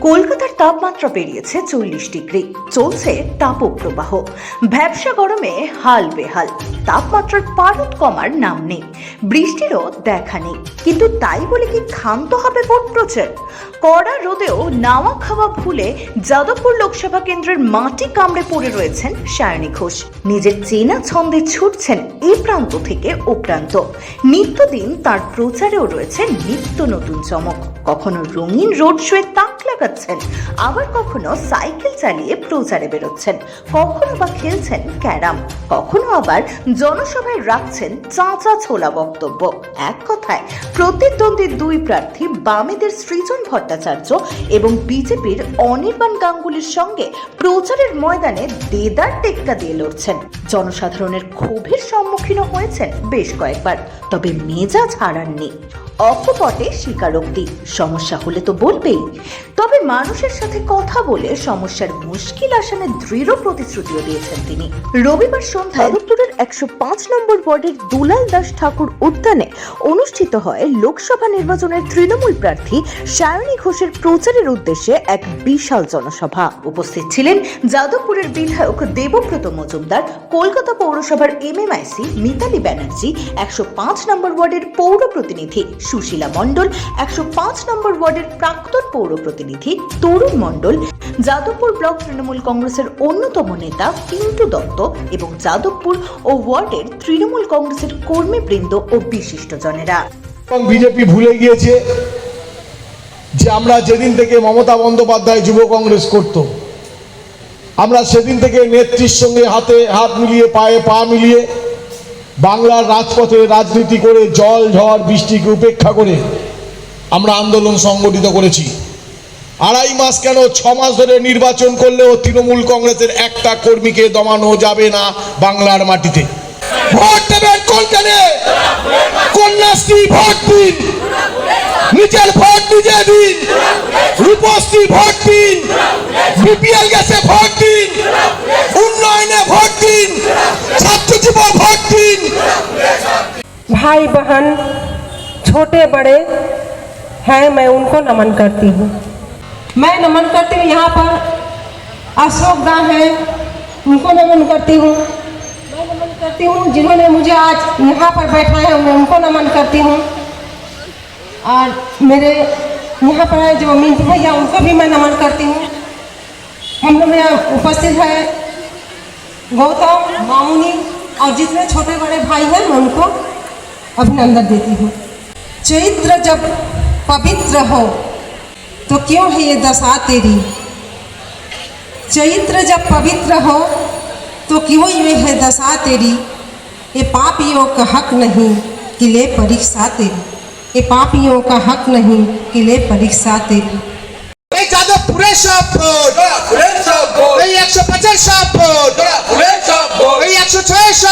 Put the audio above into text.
কলকাতার তাপমাত্রা পেরিয়েছে চল্লিশ ডিগ্রি। চলছে তাপপ্রবাহ। ভ্যাবসা গরমে হাল বেহাল। তাপমাত্রার পারদ কমার নাম নেই। বৃষ্টিরও দেখা নেই। কিন্তু তাই বলে কি ক্ষান্ত হবে ভোট প্রচার? কড়া রোদেও নাওয়া খাওয়া ভুলে যাদবপুর লোকসভা কেন্দ্রের মাটি কামড়ে পড়ে রয়েছেন সায়নী ঘোষ। নিজের চেনা ছন্দে ছুটছেন এই প্রান্ত থেকে ও প্রান্ত। নিত্যদিন তার প্রচারেও রয়েছে নিত্য নতুন চমক। কখনো রঙিন রোড শোয়ে তাক লাগাচ্ছেন, আবার কখনো সাইকেল চালিয়ে প্রচারে বেরোচ্ছেন, কখনো বা খেলছেন ক্যারাম, কখনো আবার জনসভায় রাখছেন চাঁচা ছোলা বক্তব্য। এক কথায়, প্রতিদ্বন্দ্বী দুই প্রার্থী বামেদের সৃজন ভট্টাচার্য এবং বিজেপির অনির্বাণ গাঙ্গুলির সঙ্গে প্রচারের ময়দানে দেদার টেক্কা দিয়ে লড়ছেন। জনসাধারণের ক্ষোভের সম্মুখীন হয়েছেন বেশ কয়েকবার, তবে মেজাজ হারাননি। অকপটে স্বীকারোক্তি। সমস্যা হলে তো বলবেই। তবে মানুষের সাথে কথা বলে সমস্যার মুশকিল আসানের দৃঢ় প্রতিশ্রুতিও দিয়েছেন তিনি। রবিবার সন্ধ্যায় যাদবপুরের একশো পাঁচ নম্বর ওয়ার্ডের দুলাল দাস ঠাকুর উদ্যানে অনুষ্ঠিত হয় লোকসভা নির্বাচনের তৃণমূল প্রার্থী সায়নী ঘোষের প্রচারের উদ্দেশ্যে এক বিশাল জনসভা। উপস্থিত ছিলেন যাদবপুরের বিধায়ক দেবব্রত মজুমদার, কলকাতা পৌরসভার M M MMIC Mitali Banerjee, একশো পাঁচ নম্বর ওয়ার্ডের পৌর প্রতিনিধি সুশীলা মণ্ডল, একশো পাঁচ নম্বর ওয়ার্ডের প্রাক্তন পৌর প্রতিনিধি তরুণ মণ্ডল, যাদবপুর ব্লক তৃণমূল কংগ্রেসের অন্যতম নেতা পিন্টু দত্ত এবং যাদবপুর ও ওয়ার্ডের তৃণমূল কংগ্রেসের কর্মীবৃন্দ ও বিশিষ্টজনেরা। এবং বিজেপি ভুলে গিয়েছে যে আমরা যেদিন থেকে মমতা বন্দ্যোপাধ্যায় যুব কংগ্রেস করত, আমরা সেদিন থেকে নেত্রীর সঙ্গে হাতে হাত মিলিয়ে পায়ে পা মিলিয়ে বাংলার রাজপথে রাজনীতি করে জল, ঝড়, বৃষ্টিকে উপেক্ষা করে আমরা আন্দোলন সংগঠিত করেছি। আড়াই মাস কেন ছ মাস ধরে নির্বাচন করলেও তৃণমূল কংগ্রেসের একটা কর্মীকে দমানো যাবে না বাংলার মাটিতে। কন্যাশ্রী দিন। দিন। রূপশ্রী ভোট দিন। বিপিএল গ্যাসে ভোট দিন। भाई बहन, छोटे बड़े हैं, मैं उनको नमन करती हूँ। मैं नमन करती हूँ, यहाँ पर अशोक दा हैं, उनको नमन करती हूँ। मैं नमन करती हूँ, जिन्होंने मुझे आज यहाँ पर बैठाया मैं उनको नमन करती हूँ। और मेरे यहाँ पर आए जो अमित भैया उनको भी मैं नमन करती हूँ। हम लोग यहाँ उपस्थित है, गौतम, मामुनी और जितने छोटे बड़े भाई हैं, मैं उनको अभिनंदन देती हूँ। चैत्र जब पवित्र हो तो क्यों है ये दशा तेरी? चैत्र जब पवित्र हो तो क्यों ये है दशा तेरी? ये पापियों का हक नहीं कि ले परीक्षा तेरी। ये पापियों का हक नहीं कि ले परीक्षा तेरी। एक सौ पचास शॉप सौ